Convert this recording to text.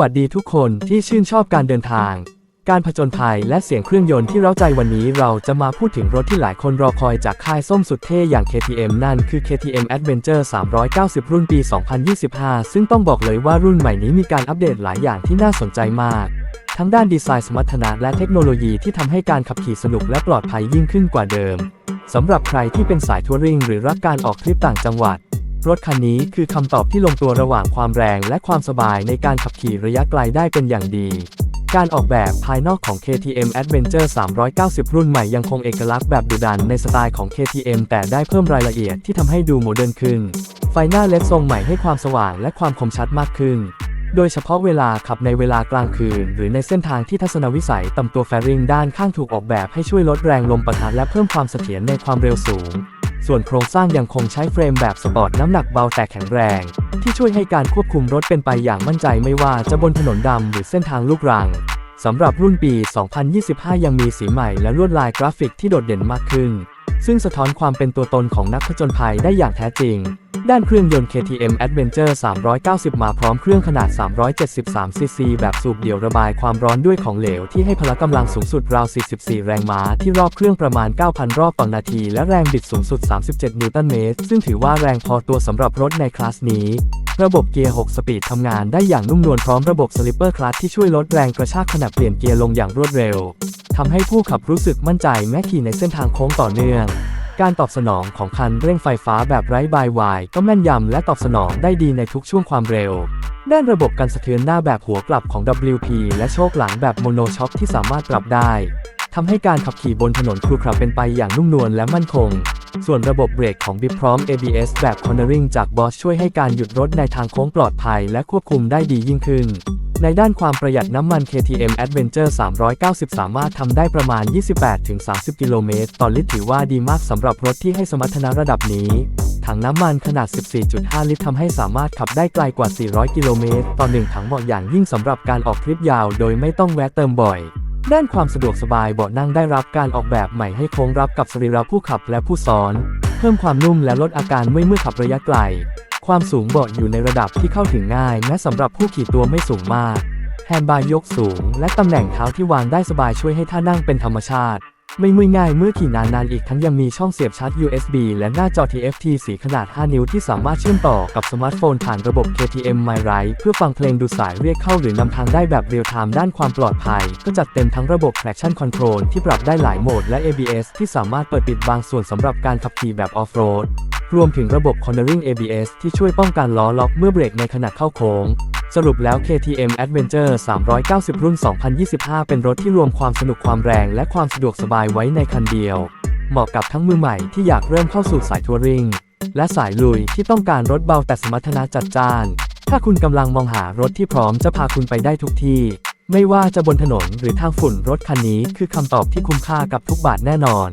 วัสดีทุกคนที่ชื่นชอบการเดินทาง การผจญภัยและเสียงเครื่องยนต์ที่เร้าใจวันนี้เราจะมาพูดถึงรถที่หลายคนรอคอยจากค่ายส้มสุดเท่อย่าง KTM นั่นคือ KTM Adventure 390 รุ่นปี 2025 ซึ่งต้องบอกเลยว่ารุ่นใหม่นี้มีการอัปเดตหลายอย่างที่น่าสนใจมาก ทั้งด้านดีไซน์สมรรถนะและเทคโนโลยีที่ทำให้การขับขี่สนุกและปลอดภัยยิ่งขึ้นกว่าเดิมสำหรับใครที่เป็นสายทัวริงหรือรักการออกทริปต่างจังหวัด รถคันนี้คือคำตอบที่ลงตัวระหว่างความแรงและความสบายในการขับขี่ระยะไกลได้เป็นอย่างดี การออกแบบภายนอกของ KTM Adventure 390 รุ่นใหม่ยังคงเอกลักษณ์แบบดุดันในสไตล์ของ KTM แต่ได้เพิ่มรายละเอียดที่ทำให้ดูโมเดิร์นขึ้น ไฟหน้าเลดทรงใหม่ให้ความสว่างและความคมชัดมากขึ้น โดยเฉพาะเวลาขับในเวลากลางคืน หรือในเส้นทางที่ทัศนวิสัยต่ำตัวแฟริงด้านข้างถูกออกแบบให้ช่วยลดแรงลมปะทะและเพิ่มความเสถียรในความเร็วสูง ส่วนโครงสร้างยังคงใช้เฟรมแบบสปอร์ตน้ำหนักเบาแต่แข็งแรง ที่ช่วยให้การควบคุมรถเป็นไปอย่างมั่นใจไม่ว่าจะบนถนนดำหรือเส้นทางลูกรังสำหรับรุ่นปี 2025 ยังมีสีใหม่และลวดลายกราฟิกที่โดดเด่นมากขึ้น ซึ่งสะท้อนความเป็นตัวตนของนักผจญภัยได้อย่างแท้จริง ด้านเครื่องยนต์ KTM Adventure 390 มาพร้อมเครื่องขนาด 373ซีซีแบบสูบเดี่ยวระบายความร้อนด้วยของเหลวที่ให้พละกำลังสูงสุดราว 44 แรงม้าที่รอบเครื่องประมาณ 9,000 รอบต่อนาที และแรงบิดสูงสุด 37 นิวตันเมตร ซึ่งถือว่าแรงพอตัวสำหรับรถในคลาสนี้ระบบเกียร์ 6 สปีดทำงานได้อย่างนุ่มนวลพร้อมระบบสลิปเปอร์คลัตที่ช่วยลดแรงกระชากขณะเปลี่ยนเกียร์ลงอย่างรวดเร็ว ทำให้ผู้ขับรู้สึกมั่นใจแม้ขี่ในเส้นทางโค้งต่อเนื่อง การตอบสนองของคันเร่งไฟฟ้าแบบไร้บายวายก็แม่นยำและตอบสนองได้ดีในทุกช่วงความเร็ว ด้านระบบการสะเทือนหน้าแบบหัวกลับของ WP และโชคหลังแบบโมโนช็อคที่สามารถปรับได้ทำให้การขับขี่บนถนนครุขระเป็นไปอย่างนุ่มนวลและมั่นคง ส่วนระบบเบรกของ b i พร้อม ABS แบบ Cornering จาก Bosch ช่วยให้การหยุดรถในทางโค้งปลอดภัย และควบคุมได้ดียิ่งขึ้น ในด้านความประหยัดน้ำมัน KTM Adventure 390 สามารถทำได้ประมาณ 28-30 กิโลเมตรต่อลิตรถือว่าดีมากสำหรับรถที่ให้สมรรถนะระดับนี้ ถังน้ำมันขนาด 14.5 ลิตรทำให้สามารถขับได้ไกลกว่า 400 กิโลเมตรต่อหนึ่งถังเหมาะอย่างยิ่งสำหรับการออกทริปยาวโดยไม่ต้องแวะเติมบ่อยด้านความสะดวกสบายเบาะนั่งได้รับการออกแบบใหม่ให้โค้งรับกับสรีระผู้ขับและผู้ซ้อน พิ่มความนุ่มและลดอาการเมื่อยเมื่อขับระยะไกล ความสูงเบาะอยู่ในระดับที่เข้าถึงง่ายและสำหรับผู้ขี่ตัวไม่สูงมาก แฮนด์บาร์ยกสูง และตำแหน่งเท้าที่วางได้สบายช่วยให้ท่านั่งเป็นธรรมชาติ ไม่มื่อยง่ายเมื่อขี่นานๆอีกทั้งยังมีช่องเสียบชาร์จ USB และหน้าจอ TFT สีขนาด 5 นิ้วที่สามารถเชื่อมต่อกับสมาร์ทโฟนผ่านระบบ KTM MyRide เพื่อฟังเพลงดูสายเรียกเข้าหรือนำทางได้แบบเรียลไทม์ด้านความปลอดภัย ก็จัดเต็มทั้งระบบ traction control ที่ปรับได้หลายโหมดและ ABS ที่สามารถเปิดปิดบางส่วนสำหรับการขับขี่แบบ off-road รวมถึงระบบ cornering ABS ที่ช่วยป้องกันล้อล็อกเมื่อเบรกในขณะเข้าโค้ง สรุปแล้ว KTM Adventure 390 รุ่น 2025 เป็นรถที่รวมความสนุกความแรงและความสะดวกสบายไว้ในคันเดียว เหมาะกับทั้งมือใหม่ที่อยากเริ่มเข้าสู่สายทัวริง และสายลุยที่ต้องการรถเบาแต่สมรรถนะจัดจ้าน ถ้าคุณกำลังมองหารถที่พร้อมจะพาคุณไปได้ทุกที่ ไม่ว่าจะบนถนนหรือทางฝุ่นรถคันนี้คือคำตอบที่คุ้มค่ากับทุกบาทแน่นอน